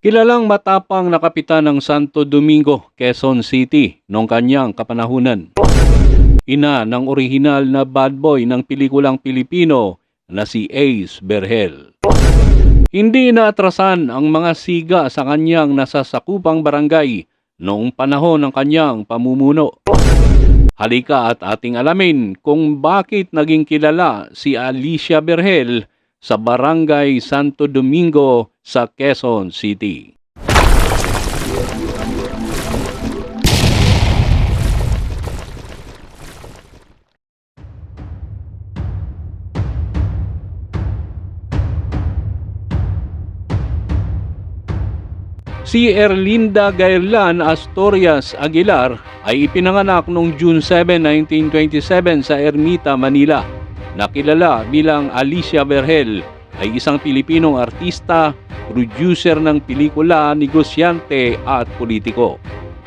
Kilalang matapang na kapitan ng Santo Domingo, Quezon City noong kanyang kapanahunan. Ina ng orihinal na bad boy ng pelikulang Pilipino na si Ace Berhel. Hindi naatrasan ang mga siga sa kanyang nasasakupang barangay noong panahon ng kanyang pamumuno. Halika at ating alamin kung bakit naging kilala si Alicia Berhel sa Barangay Santo Domingo sa Quezon City. Si Erlinda Gairlan Astorias Aguilar ay ipinanganak noong June 7, 1927 sa Ermita, Manila. Nakilala bilang Alicia Berhel ay isang Pilipinong artista, producer ng pelikula, negosyante at politiko.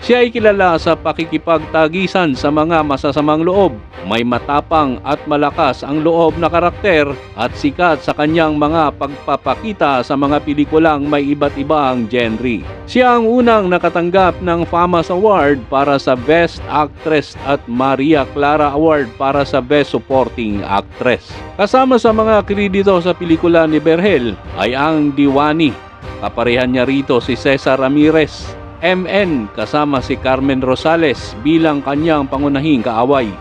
Siya ay kilala sa pakikipagtagisan sa mga masasamang loob. May matapang at malakas ang loob na karakter at sikat sa kanyang mga pagpapakita sa mga pelikulang may iba't ibang genre. Siya ang unang nakatanggap ng FAMAS Award para sa Best Actress at Maria Clara Award para sa Best Supporting Actress. Kasama sa mga kredito sa pelikula ni Berhel ay ang Diwani. Kaparehan niya rito si Cesar Ramirez, MN kasama si Carmen Rosales bilang kanyang pangunahing kaaway.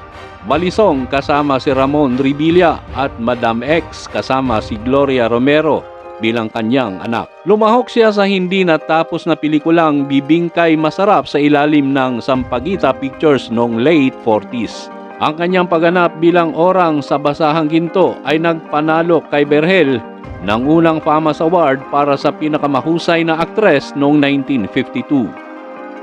Balisong kasama si Ramon Revilla at Madam X kasama si Gloria Romero bilang kanyang anak. Lumahok siya sa hindi natapos na pelikulang Bibingkay Masarap sa ilalim ng Sampaguita Pictures noong late 40s. Ang kanyang pagganap bilang orang sa Basahang Ginto ay nagpanalo kay Berhel ng unang FAMAS Award para sa pinakamahusay na aktres noong 1952.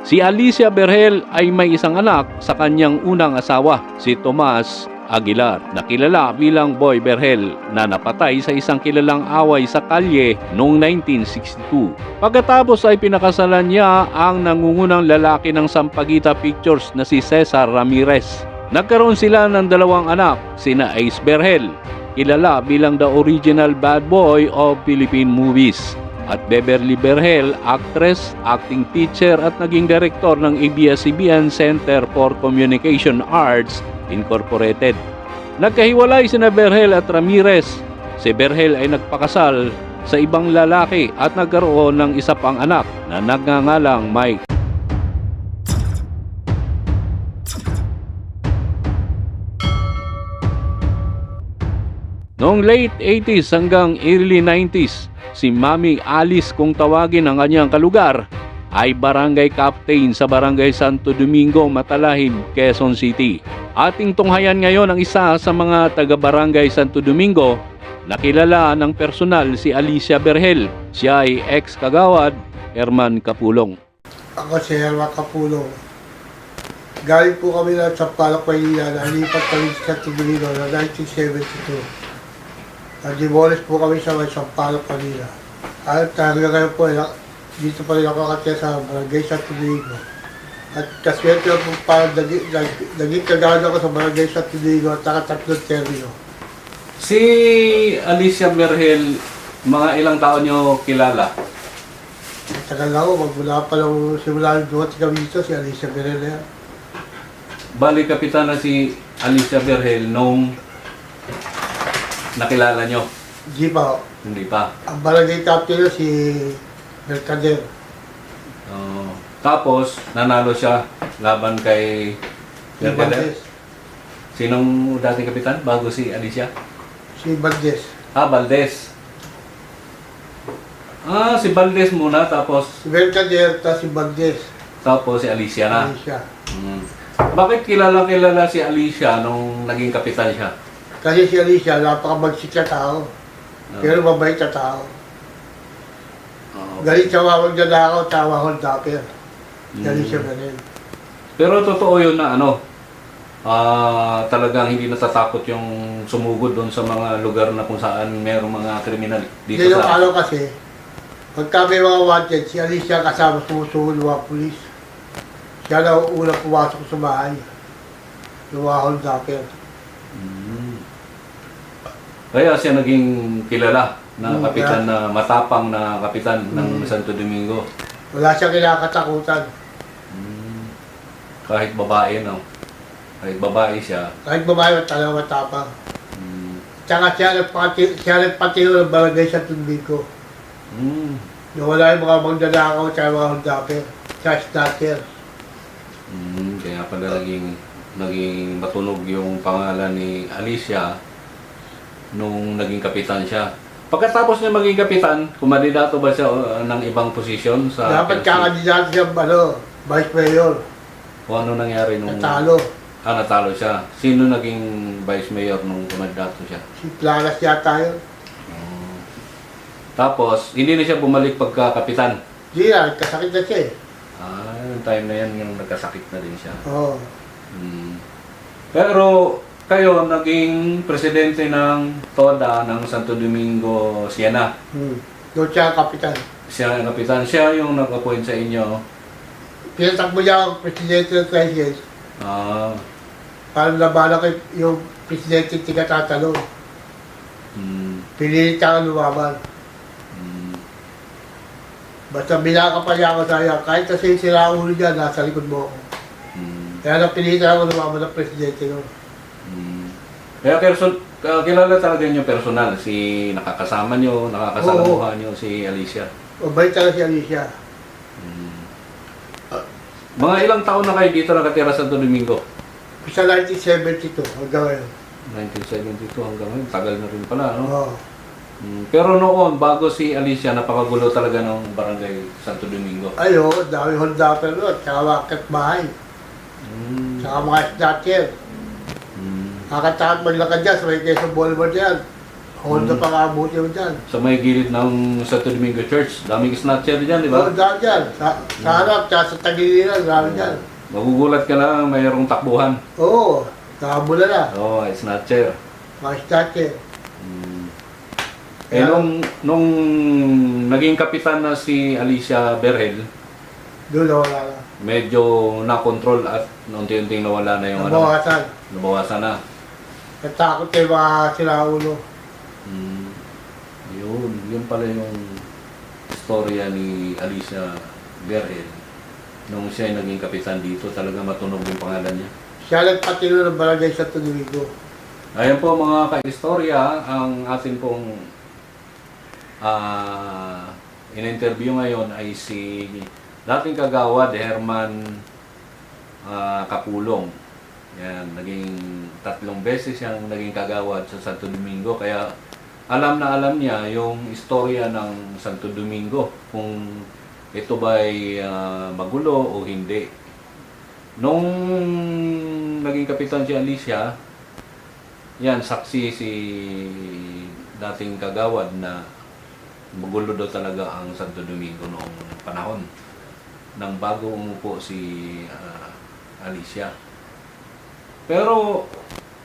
Si Alicia Berhel ay may isang anak sa kanyang unang asawa, si Tomas Aguilar, na kilala bilang Boy Berhel na napatay sa isang kilalang away sa kalye noong 1962. Pagkatapos ay pinakasalan niya ang nangungunang lalaki ng Sampaguita Pictures na si Cesar Ramirez. Nagkaroon sila ng dalawang anak, sina Ace Berhel kilala bilang the original bad boy of Philippine movies. At Beverly Berhel, actress, acting teacher at naging direktor ng ABS-CBN Center for Communication Arts Incorporated. Nagkahiwalay sina Berhel at Ramirez. Si Berhel ay nagpakasal sa ibang lalaki at nagkaroon ng isa pang anak na nagngangalang Mike. Noong late 80s hanggang early 90s, si Mami Alice kung tawagin ang kanyang kalugar ay barangay captain sa barangay Santo Domingo, Matalahib, Quezon City. Ating tunghayan ngayon ang isa sa mga taga-barangay Santo Domingo na kilala ng personal si Alicia Berhel. Siya ay ex-kagawad Herman Kapulong. Ako si Herma Capulong. Galing po kami na sa Palak, Maynila. Nalipat kami sa Tigilino na 1972. Nag-demolish po kami sa may Sampaloc, Manila. At hanggang ngayon po, eh, dito pa rin ako katya sa Barangay sa Tigilino. At kaswerte po parang naging, nag- naging kagawad ako sa Barangay sa Tigilino at nakatatlong termino. Si Alicia Berhel, mga ilang taon nyo kilala? Tagal na ako, magmula pa lang simula ng dumating kami dito, si Alicia Berena. Bali, kapitan na si Alicia Berhel nung nakilala nyo. Di pa, Hindi pa. ang barangay captain na si Mercader. Oo. tapos, nanalo siya laban kay Si Berhel. Valdez. Sinong dating kapitan bago si Alicia? Si Valdez. Ah, Valdez. Ah, si Valdez muna, tapos Si Mercader, tapos si Valdez. tapos si Alicia na. Ano siya. Hmm. Bakit kilala kilala si Alicia nung naging kapitan siya? Kasi si Alicia, napakamagsik na tao. No. Pero mabait na tao. Oo. Galing sa wawag na nakaw, tawa ko dapper. Si Hmm. Alicia Berena. Pero totoo yun na ano, ah talagang hindi natatakot yung sumugod doon sa mga lugar na kung saan merong mga kriminal dito yung sa... ano kasi, pagka may mga wanted, si Alicia kasama sumusunod ng mga pulis. Siya na ang unang pumasok sa bahay. Yung mga holdapper. Mm. Kaya siya naging kilala na Hmm, kapitan na matapang na kapitan ng Hmm. Santo Domingo. Wala siyang kinakatakutan. Hmm. Kahit babae, no? Kahit babae siya. Kahit babae, talaga matapang. Hmm. Tsaka siya nagpati, siya nagpatiro ng barangay sa Tunbico. Hmm. Na wala yung mga magdadakaw at mga hundaper. Siya starter. Hmm. Kaya pala naging, naging matunog yung pangalan ni Alicia nung naging kapitan siya. Pagkatapos niya maging kapitan, kumandidato ba siya uh, ng ibang posisyon sa Dapat PLC? kakandidato siya, ano, vice mayor. O ano nangyari nung... Natalo. Ah, natalo siya. Sino naging vice mayor nung kumandidato siya? Si Planas yata yun. Tapos, hindi na siya bumalik pagka-kapitan. Di na, kasakit na siya eh. Ah, yung time na yan, yung nagkasakit na din siya. Oo. Hmm. Pero, kayo naging presidente ng TODA ng Santo Domingo, Siena. Hmm. Doon siya ang kapitan. Siya ang kapitan. Siya yung nag-appoint sa inyo. Pinatakbo niya ang presidente ng Trices. Ah, Para labanan kay yung presidente tiga tatanong. hmm, Pinilit siya ang lumaban. hmm. Basta binaka pa niya ako sa'yo. Kahit kasi sila ang ulo niya, nasa likod mo ako. Hmm. Kaya napilitan ako lumaban ng presidente noon. Hmm. Kaya person, uh, kilala talaga niyo personal, si nakakasama niyo, nakakasalamuha niyo si Alicia. Mabait talaga si Alicia. Hmm. Ah, mga ilang taon na kayo dito nakatira sa Santo Domingo? Sa 1972 hanggang ngayon. 1972 hanggang ngayon, tagal na rin pala, no? Oo. Hmm. Pero noon, bago si Alicia, napakagulo talaga ng barangay Santo Domingo. Ayo, dami Honda pero doon. Tsaka mga bahay. Hmm. Tsaka mga snatcher. Hmm. Kakatakot maglakad dyan sa may Quezon Boulevard yan. Honda Hmm. pa kaabuti mo dyan. Sa may gilid ng Santo Domingo Church, daming snatcher dyan, di ba? Oo, dami dyan. Sa, sa harap, tsaka sa tagiliran, dami dyan. Magugulat ka lang, mayroong takbuhan. Oo, nakabula na. Oo, oh, snatcher. Mga snatcher. Hmm. Eh, nung, nung naging kapitan na si Alicia Berhel, Doon nawala na. medyo na-control at unti-unting nawala na yung ano, Nabawasan. nabawasan na. Natakot kayo mga sila ulo. Hmm. Yun, yun pala yung istorya ni Alicia Berhel. Nung siya ay naging kapitan dito, talaga matunog yung pangalan niya. Siya nagpatino ng barangay sa Tunuligo. Ayan po mga ka-istorya, ang ating pong ah in-interview ngayon ay si dating kagawad Herman ah, Kapulong. Yan, naging tatlong beses siyang naging kagawad sa Santo Domingo kaya alam na alam niya yung istorya ng Santo Domingo kung ito ba'y ah, magulo o hindi. Nung naging kapitan si Alicia, yan, saksi si dating kagawad na magulo daw talaga ang Santo Domingo noong panahon nang bago umupo si ah, Alicia. Pero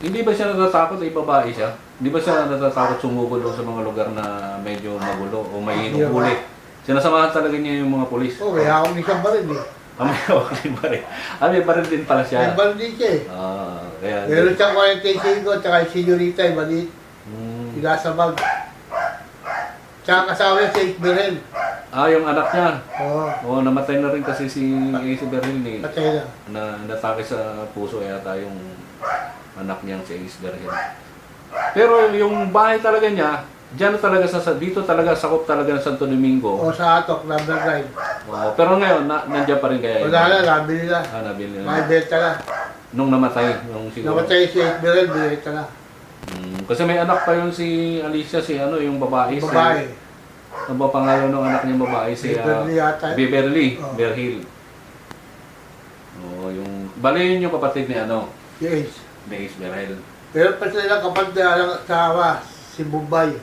hindi ba siya natatakot ay babae siya? Hindi ba siya natatakot sumugod doon sa mga lugar na medyo magulo o may Hindi hinuhuli? Sinasamahan talaga niya yung mga polis. Oo, may hawak ni siyang baril eh. Ah, may hawak din pa rin. Ah, may pa rin din pala siya. May baril din siya eh. Ah, kaya... Meron siyang 45 at saka yung senyorita, yung maliit. Hmm. Yung nasa bag. Tsaka kasama niya si Isberen. Ah, yung anak niya. Oo, Oo, namatay na rin kasi si Ace Berlin eh. patay na. Na natake sa puso yata yung anak niyang si Ace Berlin. Pero yung bahay talaga niya, diyan talaga sa dito talaga sakop talaga ng Santo Domingo. O sa atok, number 9. Oo, pero ngayon na, nandiyan pa rin kaya. Wala na, nabili na. Ah, nabili May na. benta na. Nung namatay, nung siguro. Namatay si Isberen, binenta na. Hmm, kasi may anak pa yun si Alicia, si ano, yung babae. Si, Babae. Ano ba pangalan ng anak niya babae? Si ah, Beverly yata. Beverly, Oo. Berhil. Oo, yung bali yun yung kapatid ni ano, Ace. ni Ace Berhil. Pero pa sila kapag na sa awa, si Bombay.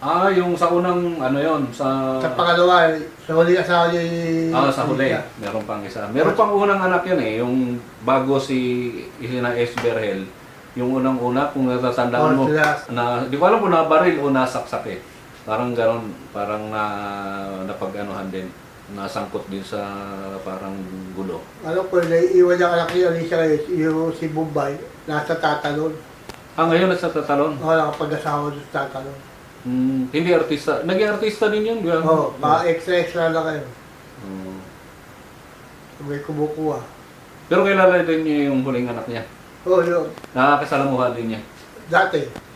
Ah, yung sa unang ano yon sa Sa pangalawa, sa huli asawa niya yung... Ah, sa huli. Meron pang isa. Meron pang unang anak yan eh, yung bago si Isina S. Berhel. Yung unang-una, kung natatandaan mo, Oh, sila. na, di ko alam kung nabaril o nasaksak eh. Parang ganon, parang na, napag-anuhan din. Nasangkot din sa parang gulo. Ano ko, naiiwan niya anak niya, Alicia Reyes, yung si Bombay, nasa tatalon. Ah, ngayon nasa tatalon. O, nakapag-asawa doon sa tatalon. Hmm, hindi artista. Naging artista din yun? Oo, oh, pa extra-extra lang kayo. Oo. May kumukuha. Pero kilala din niya yung huling anak niya. Oo, oh, yun. Nakakasalamuha din niya. Dati,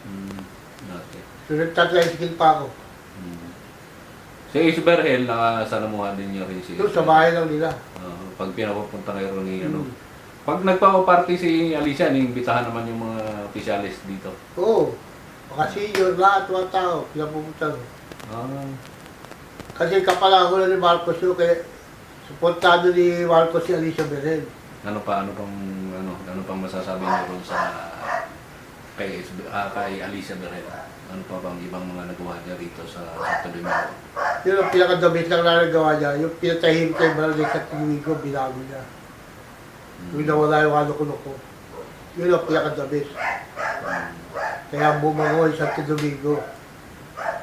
Hmm. Nagtatricycle pa ako. Hmm. Si Ace Berhel, nakasalamuha din niya rin si Doon sa bahay lang nila. Oo, pag pinapapunta kayo ni ano. Hmm. Pag nagpa-party si Alicia, niimbitahan naman yung mga opisyalis dito. Oo. Mga senior, lahat mga tao, pinapupunta ko. Ah. Kasi kapalang ko na ni Marcos yun, kaya suportado ni Marcos si Alicia Beren. Ano pa, ano pang, ano, ano pang masasabi niyo ron sa kay, Ace- ah, kay Alicia Berhel? Ano pa bang ibang mga nagawa niya rito sa Santo Domingo? Yun ang pinakadamit lang na nagawa niya. Yung pinatahim kay Marilyn sa Tumigo, binago niya. Hmm. Yung nawala yung ano ko Yun ang pinakadamit. Kaya bumangoy sa Domingo.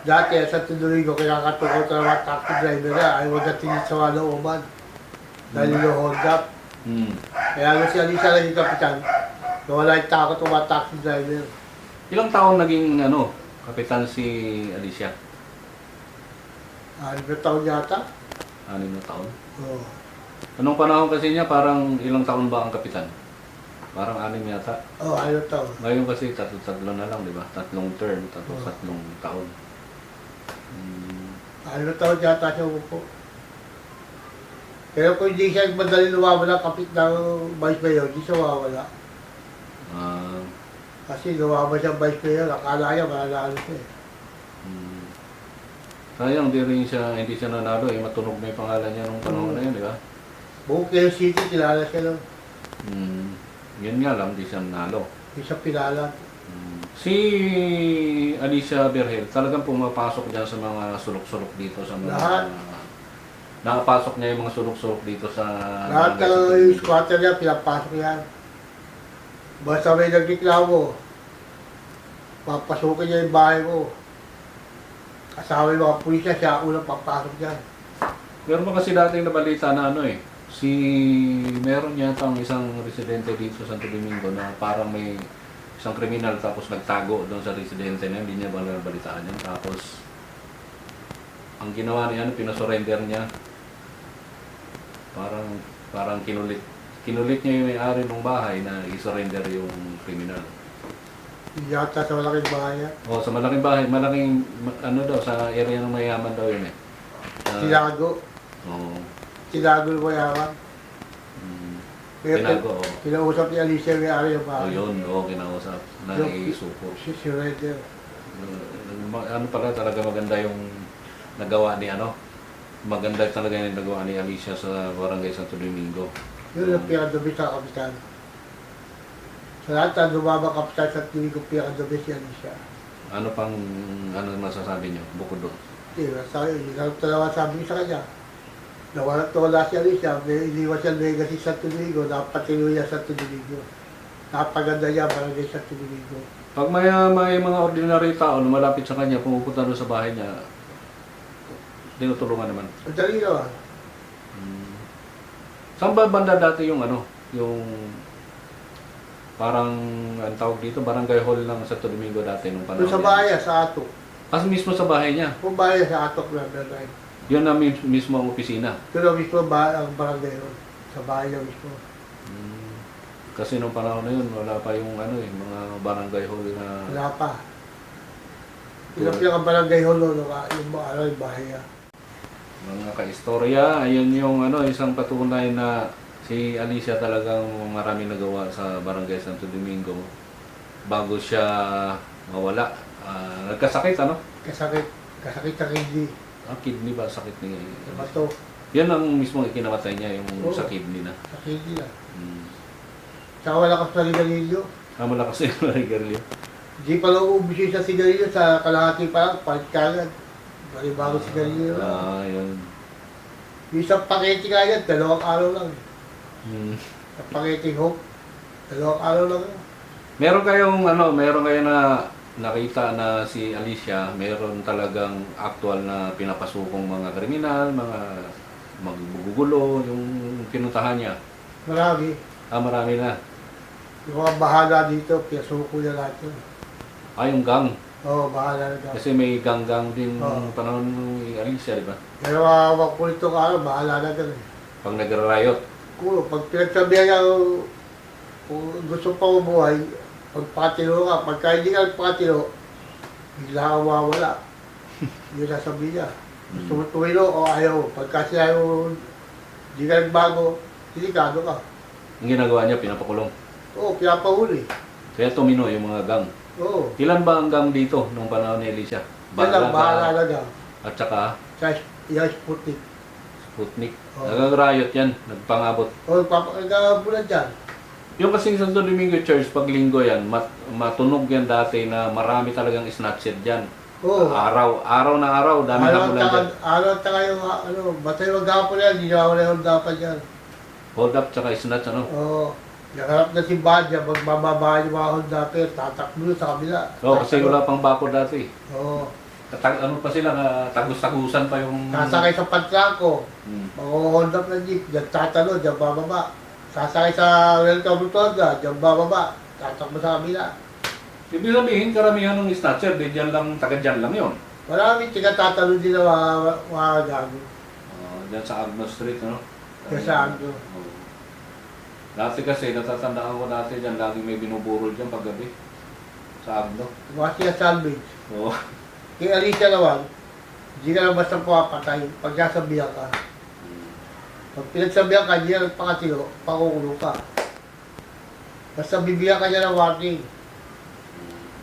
Dati sa Domingo, kinakatukot na mga taxi driver na ayaw na tingin sa mga looban. Dahil yung hold up. Hmm. Kaya nung si Alisa lang yung kapitan, nawala yung takot ng mga taxi driver. Ilang taon naging ano, kapitan si Alicia? Ah, uh, taon yata? Anim na taon? Oo. Anong panahon kasi niya, parang ilang taon ba ang kapitan? Parang anim yata. Oh, ano taon? Ngayon kasi tatlo-tatlo na lang, di ba? Tatlong term, tatlo, Oo. tatlong taon. Hmm. Ano taon yata siya umupo. Pero kung hindi siya madali nawawala kapit ng vice mayor, hindi siya mawawala. Ah, Kasi nawawala siya vice mayor, akala niya mananalo siya eh. hmm. Sayang, di rin siya, hindi siya nanalo eh. Matunog na yung pangalan niya nung panahon na yun, di ba? Buong Quezon City, kilala siya lang. Hmm. Yun nga lang, di siya nanalo. Hindi siya pilala. Hmm. Si Alicia Berhel, talagang pumapasok dyan sa mga sulok-sulok dito sa mga... Lahat. nakapasok niya yung mga sulok-sulok dito sa... Lahat ng squatter niya, pinapasok yan. Basta may nagreklamo, papasukin niya yung bahay mo. Kasama yung mga pulisya, siya ang unang papasok dyan. Meron pa kasi dating nabalita na ano eh, si meron yata ang isang residente dito sa Santo Domingo na parang may isang kriminal tapos nagtago doon sa residente niya, hindi niya ba nabalitaan yan. Tapos ang ginawa niya, pinasurrender niya. Parang parang kinulit kinulit niya yung may-ari ng bahay na i-surrender yung kriminal. Yata sa malaking bahay yan. O sa malaking bahay, malaking ma- ano daw sa area ng mayaman daw yun eh. Sa- Tinago. Oo. Tinago yung mayaman. Mm. Pero Tinago, oo. kinausap ni Alicia may ari yung Oh, bahay. yun, oo, kinausap. Na Yung- isuko. Si surrender. Ano pala talaga maganda yung nagawa ni ano? Maganda talaga yung nagawa ni Alicia sa Barangay Santo Domingo. Yun ang pinakadumi sa kapitan. Sa lahat ng lumabang kapitan sa tuwing ko pinakadumi si Alicia. Ano pang ano masasabi niyo bukod doon? Di ba? Sa yun ang talawa sabi sa kanya. Nawala wala si Alicia, may iniwan siya legacy sa Tuligo, napatilo niya sa Tuligo. Napaganda niya barangay sa Tuligo. Pag may, may mga ordinary tao na malapit sa kanya, pumupunta doon sa bahay niya, tinutulungan naman. Ang dali naman. Saan ba banda dati yung ano? Yung parang ang tawag dito, barangay hall ng Santo Domingo dati nung panahon. Doon sa niya. bahay, sa Atok. As mismo sa bahay niya. Kung bahay sa Atok na barangay. Yun na mis- mismo ang opisina. Doon ang mismo bahay, ang barangay yun. Sa bahay niya mismo. Hmm. Kasi nung panahon na yun, wala pa yung ano eh, mga barangay hall na... Wala pa. Yun ang pinaka-barangay hall no, yung ano, yung bahay niya. Mga kaistorya, ayun yung ano, isang patunay na si Alicia talagang marami nagawa sa Barangay Santo Domingo bago siya mawala. Ah, nagkasakit ano? Kasakit. Kasakit sa kidney. Ang kidney ba sakit ni bato. Yan ang mismo ikinamatay niya yung Oo. sa kidney na. Sa kidney na. Hmm. Tsaka wala ka sa sigarilyo. Ah, malakas yung narigaryo. Hindi pa lang ubus yun sa sigarilyo. Sa kalahati pa lang, palit ka Bali-bago sigarilyo lang. Ah, yun. Yung isang pakete ka agad, dalawang araw lang. Hmm. Sa pakete hope, dalawang araw lang. yun. Meron kayong ano, meron kayo na nakita na si Alicia, meron talagang actual na pinapasukong mga kriminal, mga magbugugulo, yung pinuntahan niya. Marami. Ah, marami na. Yung mga bahala dito, pinasuko niya lahat yun. Ah, yung gang. Oo, bahala na daw. Kasi may ganggang din Oo. panahon ni Alicia, di ba? Pero mawawag po ito ka, ano, bahala na daw eh. Pag nagra-riot. Kung pag pinagsabihan niya, kung gusto pa umuhay, pagpatilo ka, pagka hindi ka nagpatilo, bigla ka mawawala. Yun sasabihin niya. Gusto mo tumilo o ayaw. Pagka siya yung hindi ka nagbago, delikado ka. Ang ginagawa niya, pinapakulong. Oo, pinapahuli. Kaya tumino yung mga gang. Oo. Ilan ba ang gang dito nung panahon ni Alicia? Yan lang, bahala daw. at saka Sa yung Sputnik. Sputnik. Oo. Nag-riot yan, nagpangabot. O, papakagabulan dyan. Yung kasing Santo Domingo Church, pag linggo yan, mat- matunog yan dati na marami talagang snatcher dyan. Oo. Araw, araw na araw, dami na Araw pula taka, dyan. araw taka yung, ano, batay maghapon yan, hindi na wala yung dapat yan. Hold up, tsaka snatch, ano? Oo. Nakarap na si Badya, magbababa yung mga Honda Pair, tatakbo sa kabila. Oo, kasi wala pang bako dati. Oo. Tatag, ano pa sila, ah, tagus-tagusan pa yung... Sasakay sa pantrako, Hmm. mag-Honda na jeep, dyan tatalo, dyan bababa. Sasakay sa welcome rotonda, dyan bababa. Tatakbo sa kabila. Ibig sabihin, karamihan ng snatcher, di dyan lang, taga dyan lang yun. Marami tiga tatalo din na mga, gago. Uh, dyan sa Agno Street, ano? Dyan sa Agno. Dati kasi, natatandaan ko dati dyan, laging may binuburol dyan paggabi. Sa Agno. Mga siya salvage. Oo. Kay Alicia naman, hindi ka lang basta pumapatay pag sasabihan ka. Pag pinagsabihan ka, hindi ka nagpakatilo, pakukulo ka. Basta bibigyan ka niya ng warning.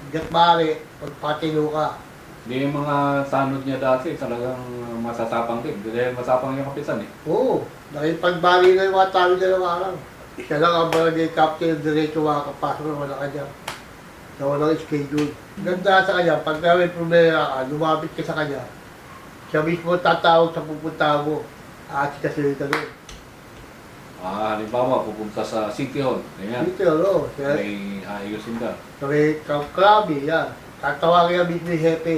Hanggat maaari, pagpatilo ka. Hindi yung mga tanod niya dati, talagang matatapang din. Dahil matapang yung kapitan eh. Oo, nakipagbali na yung mga tao niya ng araw. Siya lang ang barangay captain, diretso makakapasok na wala kanya. Na walang schedule. Ganda sa kanya, pag may problema ka, lumapit ka sa kanya, siya mismo tatawag sa pupunta mo. At kasi ka doon. Ah, halimbawa, pupunta sa City Hall. Ganyan. Dito, no? Siya, May ayusin ka. sa may krabi, yan. Tatawagin ka mismo yung hepe.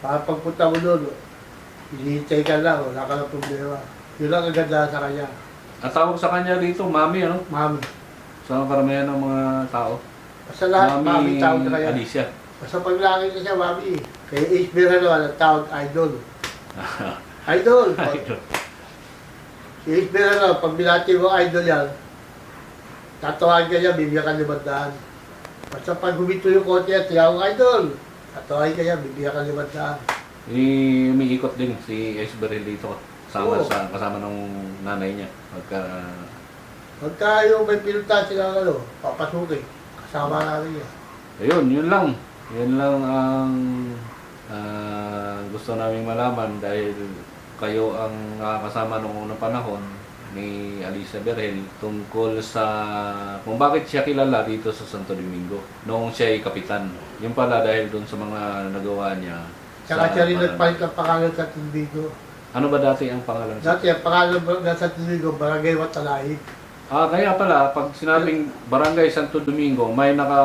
Para pagpunta mo doon, hinihintay ka lang, wala ka ng problema. Yun lang ang ganda sa kanya. At tawag sa kanya dito, Mami, ano? Mami. Sa karamihan ng mga tao. Basta lahat, mami, tawag na kanya. Alicia. Basta pag laki ka siya, mami. Kaya Isbir naman, ang tawag, idol. Idol! Idol. Si Isbir naman, pag binati mo idol yan, tatawagin ka niya, bibigyan ka limandaan. Basta pag humito yung konti yan, tiyawag idol. Tatawagin ka niya, bibigyan ka limandaan. Eh, umiikot din si Esberil dito. Kasama, Oo. sa, kasama ng nanay niya. Pagka, Pagka yung may pinunta sila, ano, papasukin. Kasama namin yan. ayun, yun lang. Yun lang ang ah, gusto namin malaman dahil kayo ang nakakasama noong unang panahon ni Alisa Berhel tungkol sa kung bakit siya kilala dito sa Santo Domingo noong siya ay kapitan. Yun pala dahil doon sa mga nagawa niya. Tsaka sa siya rin nagpalit ng pangalan sa Tindigo. Ano ba dati ang pangalan Dati, ang pangalan ba- sa Tindigo, Barangay Watalahi. Ah, kaya pala, pag sinabing Barangay Santo Domingo, may naka,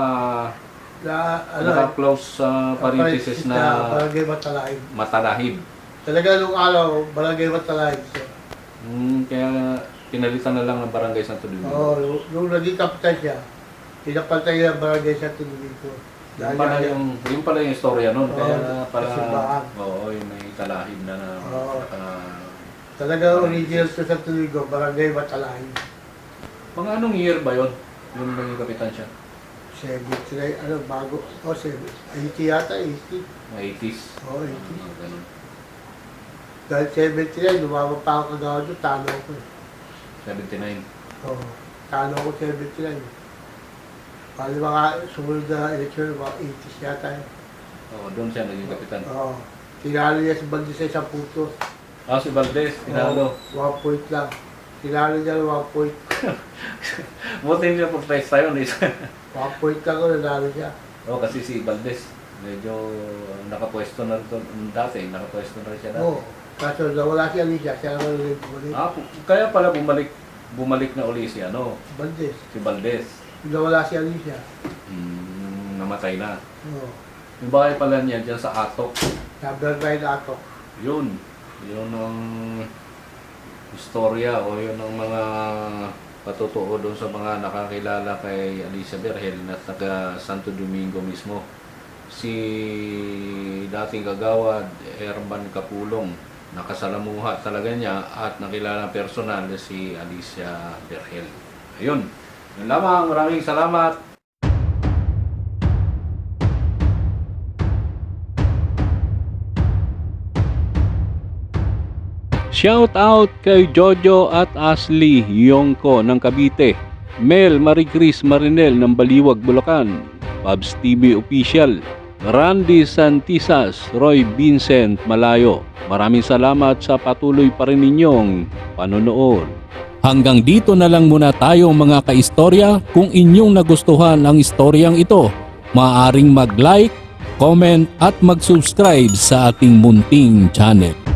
Na, ano, naka-close sa parenthesis na Barangay Watalahi. matalahib. Talaga nung araw, Barangay Watalahi. So, Hmm, kaya pinalitan na lang ng Barangay Santo Domingo. Oo, nung- nung naging kapitan siya, pinapatay niya ang barangay sa Tindigo. Yung pala yung, yung pala yung istorya nun. Oo, kaya pala, oo, yung may talahib na na, Oo. naka- Talaga original to sa Tindigo, Barangay Watalahi. mga anong year ba yun? Yung naging kapitan siya? 73, ano, bago. O, oh, 80 yata, 80. Mga 80s? Oo, 80. Ah, ganun. Dahil 79, lumama pa ako kagawa doon, talo ko eh. 79. Oo, talo ko 79. Pali mga sumunod na eleksyon, mga 80s yata eh. Oo, doon siya naging kapitan. Oo. Tinalo niya si Baldi sa isang puto. Ah, si Valdez, tinalo. Oo, one point lang. Tinalo niya ng one point. Buti niya protesta yun. eh. One point lang ko, nanalo siya. Oo, kasi si Valdez, medyo nakapwesto na rin dati. Nakapwesto na rin siya dati. Oo. Kaso nawala si Alicia, siya naman ulit bumalik. Ah, kaya pala bumalik bumalik na uli si ano, Baldes. si Valdez. Nawala si Alicia. Hmm, namatay na. Oo. Yung bahay pala niya dyan sa Atok. 9 ato. Yun. Yun ang istorya o yun ang mga patutuo doon sa mga nakakilala kay Alicia Berhel na taga Santo Domingo mismo. si dating kagawad Herman Kapulong. Nakasalamuha talaga niya at nakilala personal si Alicia Berhel. Ayun. Yun lamang. Maraming salamat. Shout out kay Jojo at Ashley Yongko ng Cavite, Mel Maricris Marinel ng Baliwag, Bulacan, Pabs TV Official, Randy Santisas, Roy Vincent Malayo. Maraming salamat sa patuloy pa rin ninyong panonood. Hanggang dito na lang muna tayo mga kaistorya. Kung inyong nagustuhan ang istoryang ito, maaaring mag-like, comment at mag-subscribe sa ating munting channel.